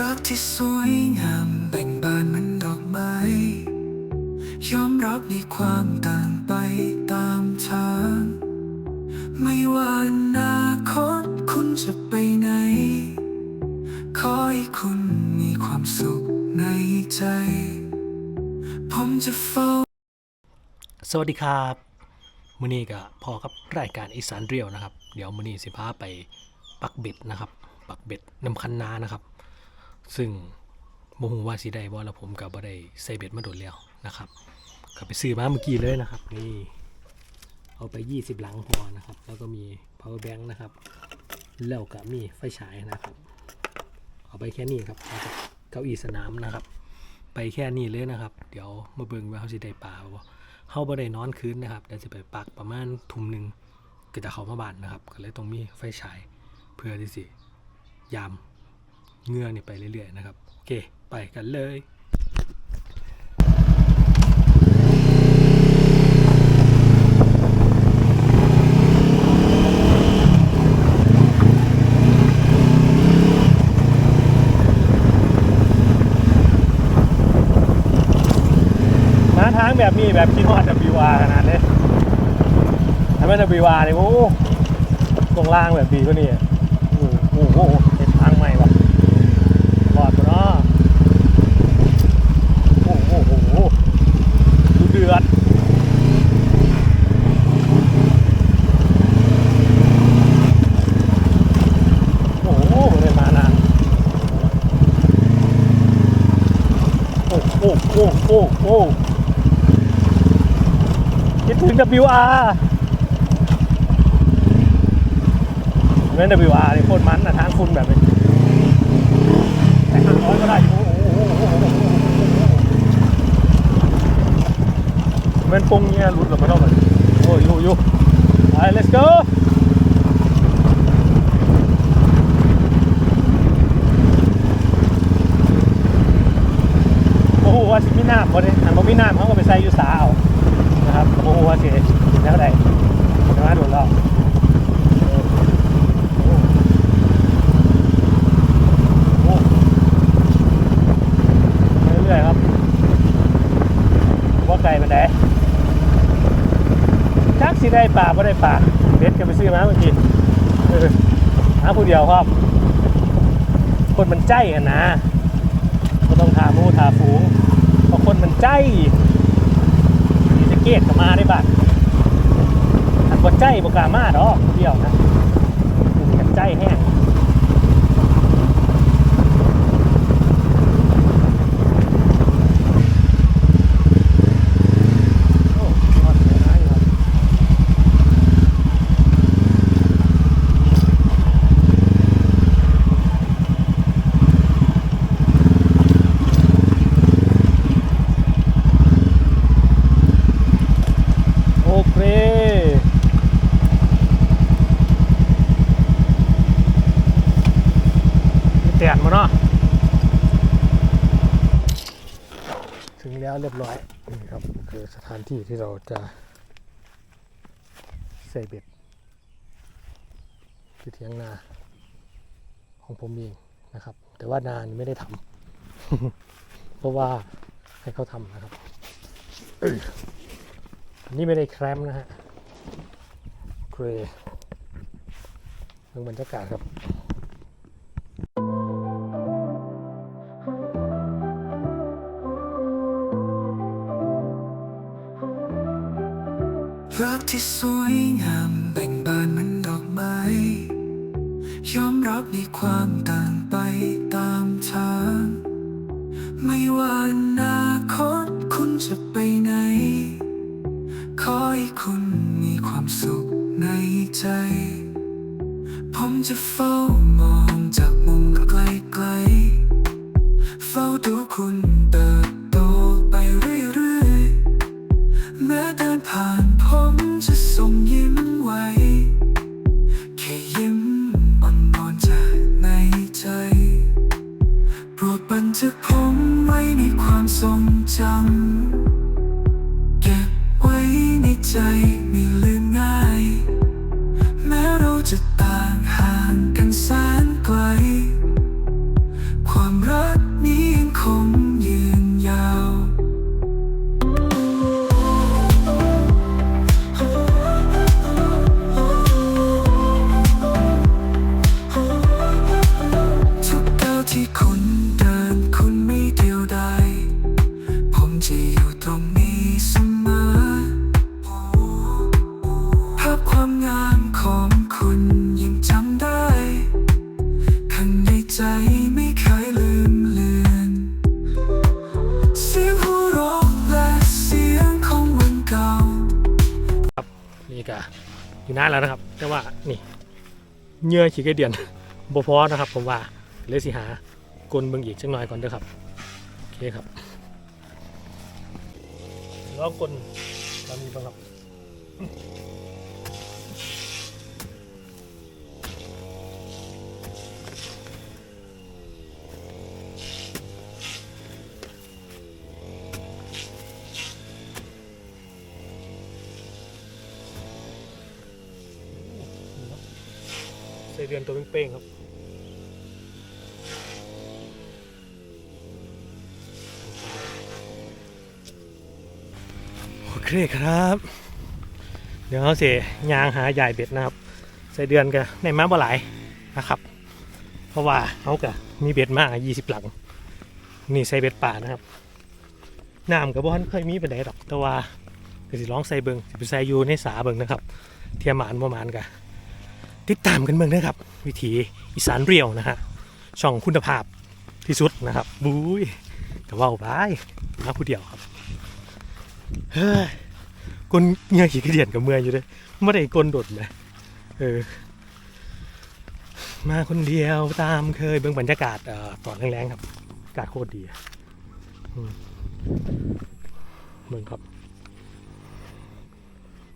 รักที่สวยงามแบ่งบานเหมือนดอกไม้ยอมรับในความต่างไปตามทาง ไม่ว่าอนาคตคุณจะไปไหน ขอให้คุณมีความสุขในใจ ผมจะเฝ้า สวัสดีครับมื้อนี้ก็พอกับรายการอีสานเรียวนะครับ เดี๋ยวมื้อนี้สิพาไปปักเบ็ดนะครับ ปักเบ็ดนำคันนานะครับ ซึ่งบ่ฮู้ว่าสิได้บ่แล้วผมก็บ่ได้ใส่เบ็ดมาโดนแล้วนะครับก็ไปซื้อมาเมื่อกี้เลยนะครับนี่เอาไป 20 หลังพอนะครับ แล้วก็มี power bank นะครับ แล้วก็มีไฟฉายนะครับ เอาไปแค่นี้ครับเก้าอี้สนามนะครับ ไปแค่นี้เลยนะครับ เดี๋ยวมาเบิ่งว่าเขาสิได้ปลาบ่เฮาบ่ได้นอนคืนนะครับเดี๋ยวสิไปปักประมาณทุ่มหนึงก็จะเข้ามาบ้านนะครับ ก็เลยต้องมีไฟฉายเพื่อที่สิยาม เงื่อนี่ไปเรื่อยๆนะครับ โอเค ไปกันเลยมาทางแบบนี้แบบคิดฮอด WR ขนาดนี้ถ้าไม่ WR เนี่ยโอ้ตรงล่างแบบดีกว่านี่โอ้โหโอ้โหเป็นทางใหม่ว่ะรอดปะเนาะโอ้โหโอ้โหดูเดือดโอ้โหเลยมานานโอ้ โหโอ้โอ้คิดถึง WR เว้น WR นี่โคตรมันนะทางคุณแบบนี้แต่ทางร้อยก็ได้อยู่โอ้โหมันปงเงี้ยหลุดหรือไม่ต้องเลยโอ้ยอยู่อยู่ไป let's go โอ้โหว่าสิมี น้ำบ่เนี่ยอันบ่มีน้ำเขาก็ไปใส่อยู่สาเอานะครับโอ้โหว่าสิแล้วได้ใช่ไหมโดนแล้วเออโอ้โหเรื่อยๆครับว่าไกลมันได้จักสิได้ป่าบ่ได้ป่าเบ็ดก็ไปซื้อมาเมื่อกี้หาผู้เดียวครับ คนมันใจกันนะก็ต้องทาหมูทาฝูง เพราคนมันใจมีสะเกตก็มาได้บ้างอันบนใจบกามาดอกเดียวนะกันใจแห้งโอ้ยอดเลยนะอยู่ครับโอเคมีแตนมาเนาะถึงแล้ว เรียบร้อยนี่ครับคือสถานที่ที่เราจะใส่เบ็ดที่เทียงนาของผมเองนะครับ แต่ว่านานี่ไม่ได้ทำเพราะว่าให้เขาทำนะครับเอ้ยอันนี้ไม่ได้แครมนะฮะเกรย์เรื่องบรรยากาศครับ รักที่สวยงามแบ่งบานเหมือนดอกไม้ยอมรับในความต่างไปตามทาง ไม่ว่าอนาคตคุณจะไปไหน ขอให้คุณมีความสุขในใจ ผมจะเฝ้ามองจากมุมไกลๆ เฝ้าดูคุณ อยู่นานแล้วนะครับ แต่ว่านี่เงื่อขี้ไก่เดือนบ่พอนะครับ ผมว่าเลยสิหากลเบิ่งอีกสักหน่อยก่อนเด้อครับโอเคครับลองกลตอนนี้บ้างครับ เดือนตัวเป้งๆครับโอเคครับ เดี๋ยวเขาเสียยางหาใหญ่เบ็ดนะครับใส่เดือนกับในม้าบ่หลายนะครับ เพราะว่าเขากับมีเบ็ดมาก20หลัง นี่ใส่เบ็ดป่านะครับน้ำกับบ่อนเคยมีไปไหนดอกแต่ว่าก็สิร้องใส่เบิงสิไปใส่อยู่ในสาเบิงนะครับ เทียมหมานประมาณกัน ติดตามกันเมืองนะครับ วิถีอีสานเรียวนะฮะช่องคุณภาพที่สุดนะครับบุ้ยแต่ว่าไปมาผู้เดียวครับเฮ้ยกลเงยขี้กระเดียนกับเมืองอยู่เลยไม่ได้กลโดดเลยเออมาคนเดียวตามเคยเบื้องบรรยากาศเอ่อตอนแรงๆครับอากาศโคตรดีเมืองครับ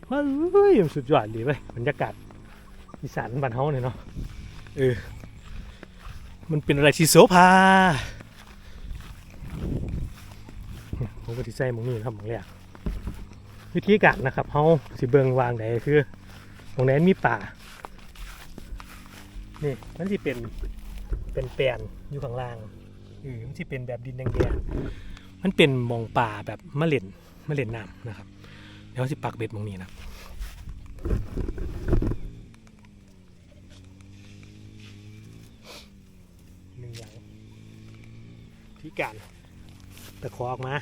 เฮ้ยสุดยอดดีเว้ยบรรยากาศ อีสานบ้านเฮาเนี่ยเนาะเออมันเป็นอะไรที่โสภาผมก็ที่ใส่หมองนี้นะครับหมองแรกวิธีการนะครับเฮาสิเบิงวางไหนคือหมองไหนมีป่านี่มันสิเป็นเป็นแปลนอยู่ข้างล่างเออมันสิเป็นแบบดินแดงๆมันเป็นหมองป่าแบบมะเร็นมะเร็นน้ำนะครับเดี๋ยวสิปักเบ็ดหมองนี้นะครับ หนึ่งอย่าง ที่การตะคอออกมา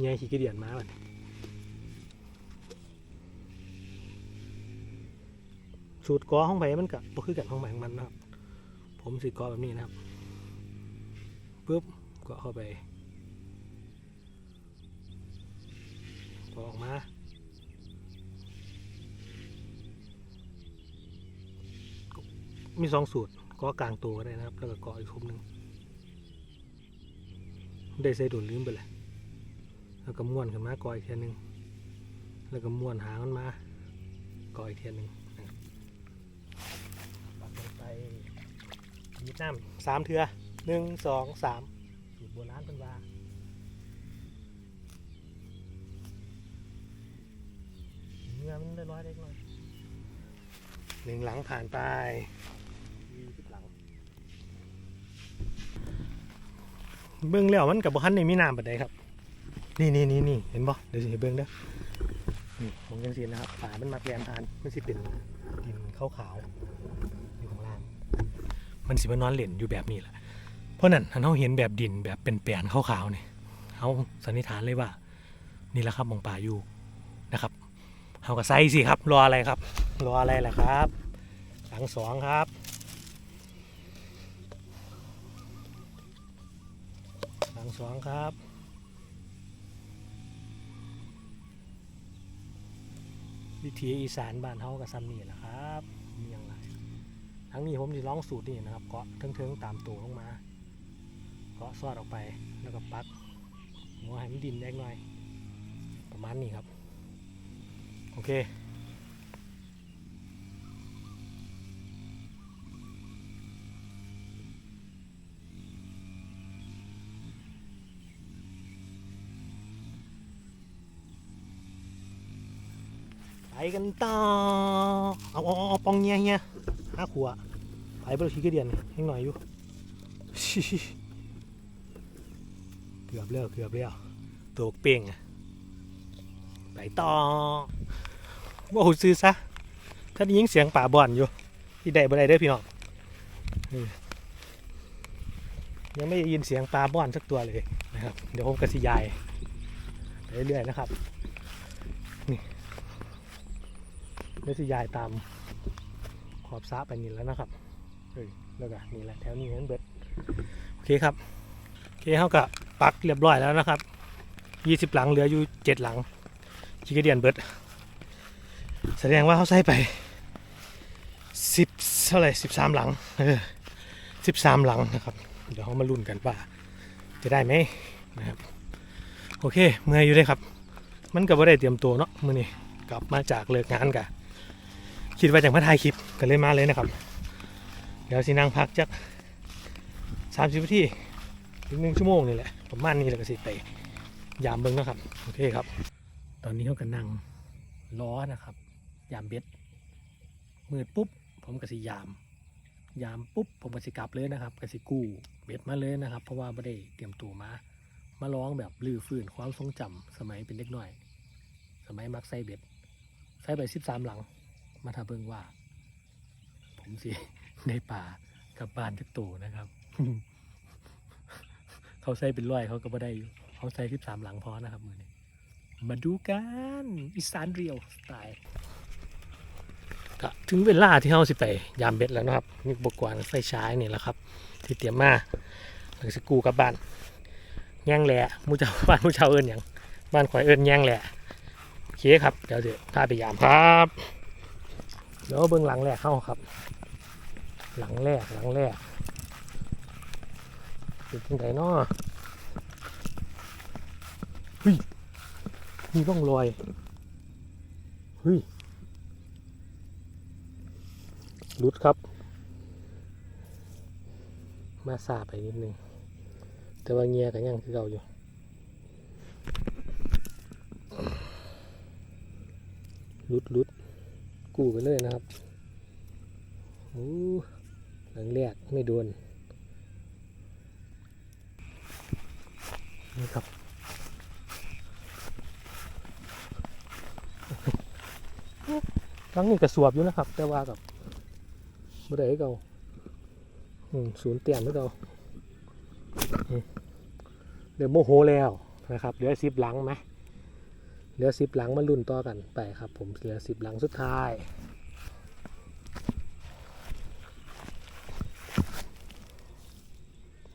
เนี่ยขี้กระเดียนมาบัดสูตรกอห้องไปมันกับบ่คือกันห้องใหม่ของมันนะครับ ผมสิกอแบบนี้นะครับปุ๊บก็เข้าไปกอออกมามีสองสูตรก็กลางตัวก็ได้นะครับ แล้วก็กาะอีกคุมหนึ่ง ได้ใส่ดุนลืมไปเลยแล้วก็ม้วนขึ้นมากาะอีกเทียนหนึ่งแล้วก็ม้วนหางมันมากาะอีกเทียนหนึ่งปักลงไปยีดน้ำสามเทือหนึ่งสองสามสูตรโบราณเป็นว่าเนื้อมันได้ร้อยเล็กน้อยหนึ่งหลังผ่านไปยี่สิบหลัง เบื้องแล้วมันกับบุคันในมีน้ำปัดใดครับ นี่นี่นี่นี่เห็นบ่เดี๋ยวสิเบื้องเด้อนี่ผมยังสีนะครับฝามันมาแกนทานมันสิเป็นดินขาวขาวๆอยู่ข้างล่าง มันสิมานอนเล่นอยู่แบบนี้แหละเพราะนั้นถ้าเราเห็นแบบดินแบบเป็นแปลนขาวขาวๆเนี่ยเขาสันนิษฐานเลยว่า นี่แหละครับมองป่าอยู่นะครับเขาก็ใส่สิครับรออะไรครับ รออะไรล่ะครับหลังสองครับ หลังสองครับวิถีอีสานบ้านเฮากับซัมนี่แหละครับมีอย่างไรทั้งนี้ผมจะร้องสูตรนี่นะครับเกาะเทิงๆตามตัวลงมาเกาะซอดออกไปแล้วก็ปักหัวให้มันดินแดงหน่อย ประมาณนี้ครับ โอเค ไปกันต่อเอาเอาเอาปองเงี้ยเงี้ยห้าขวไปเบอร์ขี้กระเดียนยังหน่อยอยู่เกือบแล้วเกือบแล้วตัวเป่งไปต่อว่าหูซื้อซะถ้าได้ยินเสียงป่าบอนอยู่ ที่ใดบ่ได้เด้อพี่น้องยังไม่ได้ยินเสียงปลาบอนสักตัวเลยนะครับ เดี๋ยวผมกระสิยายไปเรื่อยๆนะครับ เดี๋ยวสิยายตามขอบสระไปนี่แล้วนะครับเฮ้ยแล้วก็นี่แหละแถวนี้นั้นเบิดโอเคครับโอเคเขากับปักเรียบร้อยแล้วนะครับยี่สิบหลังเหลืออยู่เจ็ดหลังชิคกี้เดียนเบิดแสดงว่าเขาใส่ไปสิบเท่าไหร่สิบสามหลังเออสิบสามหลังนะครับ เดี๋ยวเขามาลุ้นกันว่าจะได้ไหมนะครับโอเคเมื่อยอยู่เลยครับ มันก็บ่ได้เตรียมตัวเนาะมื้อนี้กลับมาจากเลิกงานกะ คิดว่าจะมาถ่ายคลิปก็เลยมาเลยนะครับ เดี๋ยวสินั่งพักจักสามสิบนาทีถึงหนึ่งชั่วโมงนี่แหละประมาณนี้แล้วก็สิไปยามเบิ้งนะครับโอเคครับ ตอนนี้เขาก็นั่งล้อนะครับ ยามเบ็ดมืดปุ๊บ ผมก็สิยาม ยามปุ๊บ ผมก็สิกลับเลยนะครับก็สิกู้เบ็ดมาเลยนะครับ เพราะว่าไม่ได้เตรียมตัวมามาร้องแบบลือฟื้นความทรงจำสมัยเป็นเด็กน้อย สมัยมักไซเบ็ดใส่ไปสิบสามหลัง มาทาเบิงว่า ผมสิในป่ากลับบ้านจักโตนะครับ เขาใส่เป็นร้อยเขาก็บ่ได้อยู่เขาใส่สิบสามหลังพอนะครับมือนี้มาดูกันอีสานเรียวสไตล์ก็ถึงเวลาที่เราสิไปยามเบ็ดแล้วนะครับมีอุปกรณ์ไฟฉายนี่แหละครับ ที่เตรียมมาหลังสกูกลับบ้านแย่งแหล่มูเจ้าบ้านมูเจ้าเอิญอย่างบ้านข่อยเอิญแย่งแหล่โอเคครับเดี๋ยวเดี๋ยวพาไปยามครับ เดี๋ยวเบื้องหลังแรกเข้าครับ หลังแรกหลังแรกเป็นยังไงเนาะเฮ้ยมีร่องรอยเฮ้ยหลุดครับ มาซาไปนิดนึง แต่ว่าเงียกันยังคือเก่าอยู่ลุดลุด กู้ไปเลยนะครับโอ้หลังแรกไม่โดนนี่ครับหลังนี้กระสวบอยู่นะครับ แต่ว่ากับบ่ได้ให้เก่าอืมศูนย์เตียนให้เก่าเดี๋ยวโมโหแล้วนะครับเหลือสิบหลังไหม เหลือสิบหลังมาลุ่นต่อกันไปครับ ผมเหลือสิบหลังสุดท้าย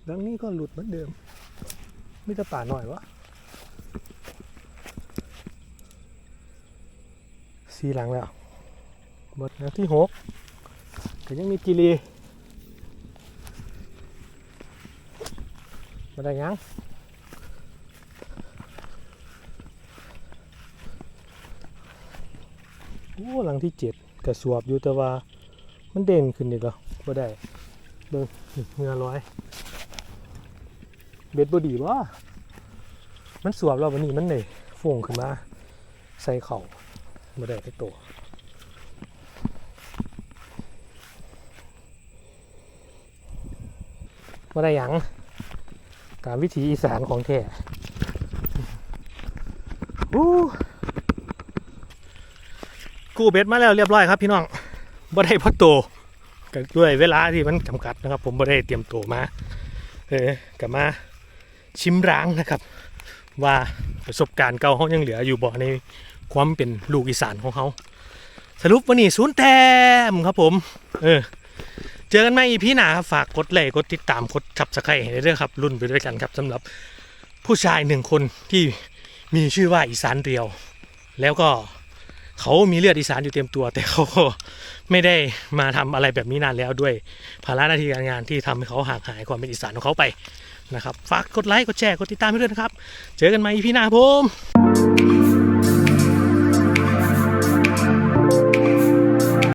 หลังนี้ก็หลุดเหมือนเดิมไม่จะป่าหน่อยวะสี่หลังแล้วหมดแล้วที่หกแต่ยังมีกิรีมาได้ยัง โอ้หลังที่เจ็ดกระสวบอยู่แต่ว่ามันเด่นขึ้นอีกแล้วบ่ได้เบิ่งนี่เงือร้อย เบ็ดบ่ดีวะมันสวบแล้ววันนี้มันเลยฟงขึ้นมา ใส่เข่าบ่ได้ไปตัวบ่ได้หยังตามวิถีอีสานของแท้อู้ กู้เบ็ดมาแล้วเรียบร้อยครับพี่น้องบ่ได้พอโตก็ด้วยเวลาที่มันจำกัดนะครับ ผมบ่ได้เตรียมตัวมา เออกลับมาชิมร้างนะครับ ว่าประสบการณ์เก่าเขายังเหลืออยู่บ่ในความเป็นลูกอีสานของเขาสรุปวันนี้ศูนย์แต้มครับผม เออ เจอกันใหม่อีพีหนาฝากกดไลค์กดติดตามกดทับสไครต์ให้ด้วยครับ รุ่นไปด้วยกันครับสำหรับผู้ชายหนึ่งคนที่มีชื่อว่าอีสานเรียว แล้วก็ เขามีเลือดอีสานอยู่เต็มตัว แต่เขาก็ไม่ได้มาทำอะไรแบบนี้นานแล้วด้วยภาระหน้าที่การงานที่ทำให้เขาห่างหายความเป็นอีสานของเขาไปนะครับฝากกดไลค์กดแชร์กดติดตามให้ด้วยนะครับ เจอกันใหม่พี่หน้าผม